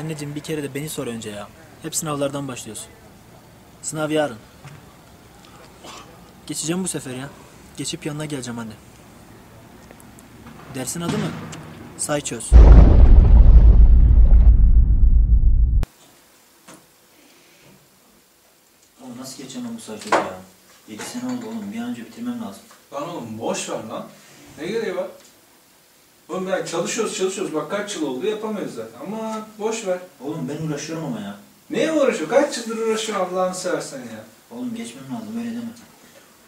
Anneciğim bir kere de beni sor önce ya. Hep sınavlardan başlıyorsun. Sınav yarın. Geçeceğim bu sefer ya. Geçip yanına geleceğim anne. Dersin adı mı? Say çöz. Oğlum nasıl geçeceğim ben bu sayfayı ya? 7 sene oldu oğlum. Bir an önce bitirmem lazım. Lan oğlum boş ver lan. Ne gereği var? Oğlum ben çalışıyoruz çalışıyoruz bak kaç yıl oldu yapamıyoruz zaten. Ama boş ver. Oğlum ben uğraşıyorum ama ya. Neye uğraşıyor? Kaç yıldır uğraşıyor Allah'ını seversen ya. Oğlum geçmem lazım öyle deme.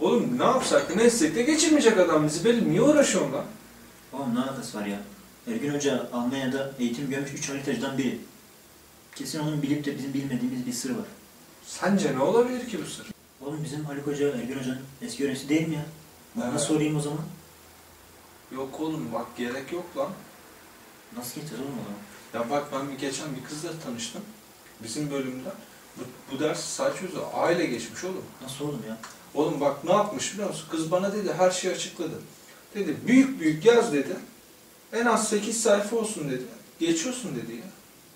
Oğlum ne yapsak ne etsek de geçirmeyecek adam bizi. Benim niye uğraşıyorsun lan? Oğlum ne alakası var ya? Ergün Hoca Almanya'da eğitim görmüş 3 haritacıdan biri. Kesin onun bilip de bizim bilmediğimiz bir sır var. Sence ne olabilir ki bu sır? Oğlum bizim Haluk Hoca Ergün Hoca'nın eski öğrencisi değil mi ya? Ben Evet. Sorayım o zaman? Yok oğlum bak gerek yok lan. Nasıl getir oğlum o zaman? Ya bak ben bir geçen bir kızla tanıştım. Bizim bölümden. Bu, bu ders saç yüzü aile geçmiş oğlum. Nasıl oğlum ya? Oğlum bak ne yapmış biliyor musun? Kız bana dedi her şeyi açıkladı. Dedi büyük büyük yaz dedi. En az 8 sayfa olsun dedi. Geçiyorsun dedi ya.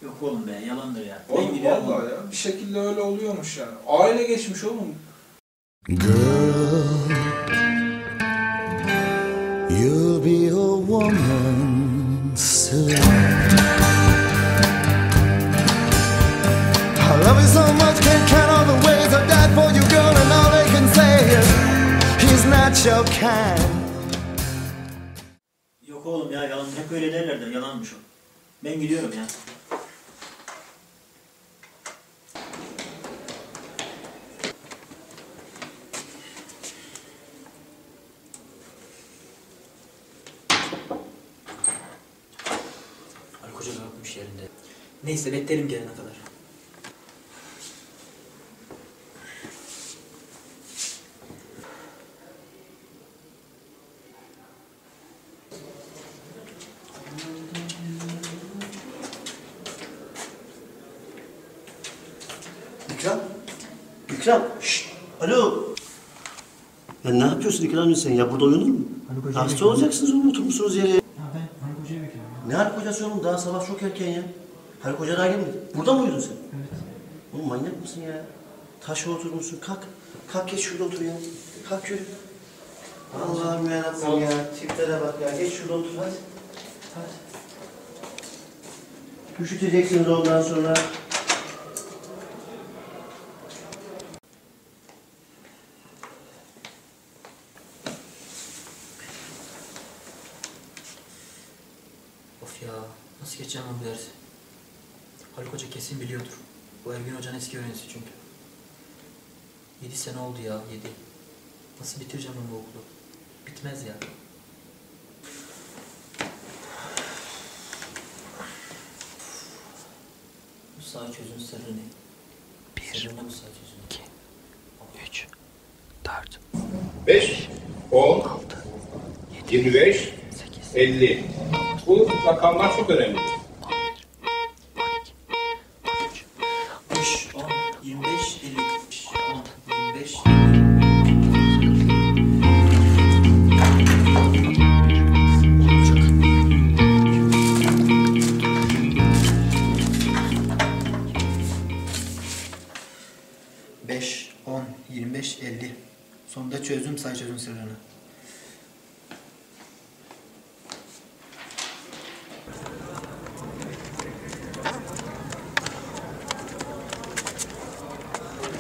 Yok oğlum be yalandır ya. Oğlum vallahi ya bir şekilde öyle oluyormuş yani. Aile geçmiş oğlum. Girl, a woman soon. I love you so much, can't count all the ways I died for you, girl, and all they can say is he's not your kind. Yok oğlum ya yalan. Hep öyle derler de yalanmış o. Ben gidiyorum ya. Neyse beklerim gelene kadar. İkram. İkram. Şşt. Alo. Ya ne yapıyorsun İkramcığım sen ya? Burada uyunur mu? Haluk Hoca'yı Hasta olacaksınız oğlum oturmuşsunuz yere. Ya ben Haluk Hoca'yı bekliyorum. Ne Haluk Hocası oğlum? Daha sabah çok erken ya. Haluk Hoca daha gelmedi. Burada mı uyudun sen? Evet. Oğlum manyak mısın ya? Taşa oturmuşsun. Kalk. Kalk geç şurada otur ya. Kalk yürü. Allah'ım yarabbim ya. Tiplere bak ya. Geç şurada otur hadi. Hadi. Üşüteceksiniz ondan sonra. Of ya, nasıl geçeceğim bu dersi? Haluk Hoca kesin biliyordur. Bu Ergün Hoca'nın eski öğrencisi çünkü. Yedi sene oldu ya, yedi. Nasıl bitireceğim ben bu okulu? Bitmez ya. Bu sağ çözüm sırrı ne? Bir, sırrı ne bu sağ çözüm? iki, üç, dört, 5, 10, 25, 50. Bu rakamlar çok önemli. Sonunda çözdüm say çözüm sırrını.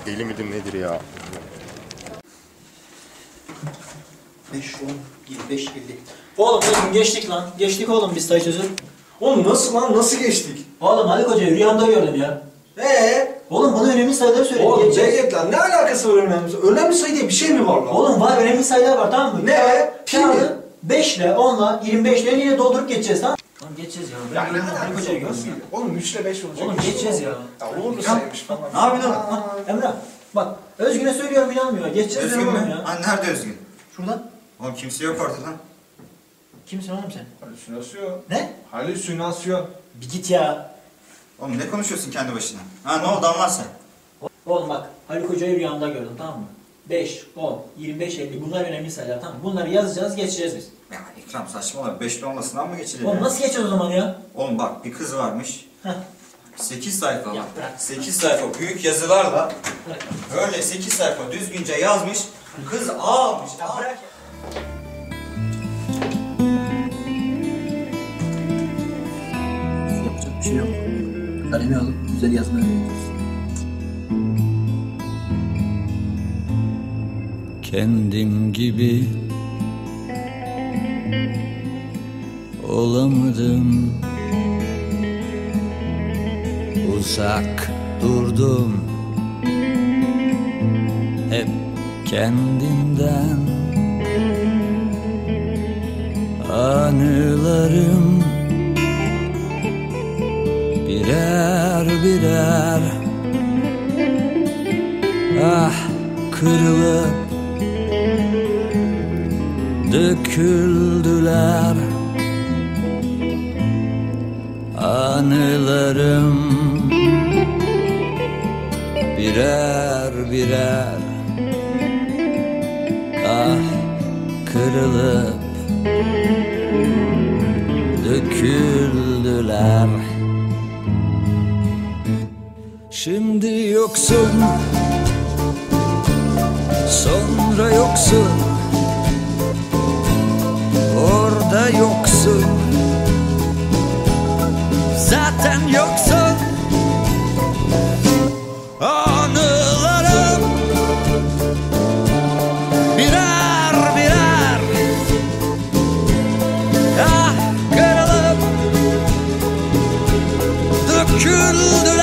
Deli midir nedir ya? 5, 10, 25, 50. Oğlum oğlum geçtik lan. Geçtik oğlum biz say çözüm. Oğlum nasıl lan? Nasıl geçtik? Oğlum Haluk Hoca'yı rüyamda gördüm ya. Ee? Oğlum bana önemli sayıları söyle. Oğlum. Cevdet lan ne alakası var önemli? Önemli sayı diye bir şey mi var lan? Oğlum var önemli sayılar var tamam mı? Ne? Şimdi? 5 ile 10 ile 25 ile yine doldurup geçeceğiz tamam Tamam geçeceğiz ya. Ben Ya ne alakası var? Nasıl? Oğlum 3 ile 5 olacak. Oğlum geçeceğiz ya. Ya olur mu saymış falan. Ne yapıyorsun oğlum? Emrah bak Özgün'e söylüyorum inanmıyor. Geçeceğiz Özgün mü? ya. Ha nerede Özgün? Şurada. Oğlum kimse yok ortada. Kimsin oğlum sen? Halüsinasyon. Ne? Halüsinasyon. Bir git ya. Oğlum ne konuşuyorsun kendi başına? Ha ne oldu anlat sen. Oğlum bak Haluk Hoca'yı rüyamda gördüm tamam mı? 5, 10, 25, 50 bunlar önemli sayılar tamam mı? Bunları yazacağız geçeceğiz biz. Ya İkram saçmalama. Beşli olmasından mı geçilir? Oğlum ya? nasıl geçeceğiz o zaman ya? Oğlum bak bir kız varmış. Heh. 8 sayfa Ya bak. bırak. 8 sayfa büyük yazılarla Bırak. böyle 8 sayfa düzgünce yazmış. Kız ağlamış. Ya bırak. Yapacak bir şey yok. Kalemi alıp güzel yazmayı öğreneceğiz. kendim gibi olamadım. Uzak durdum. Hep kendimden. Anılarım birer ah kırılıp döküldüler. Anılarım birer birer. Ah kırılıp döküldüler Şimdi yoksun. Sonra yoksun. Orada yoksun. Zaten yoksun. Anılarım Birer birer. Ah kırılıp Döküldüm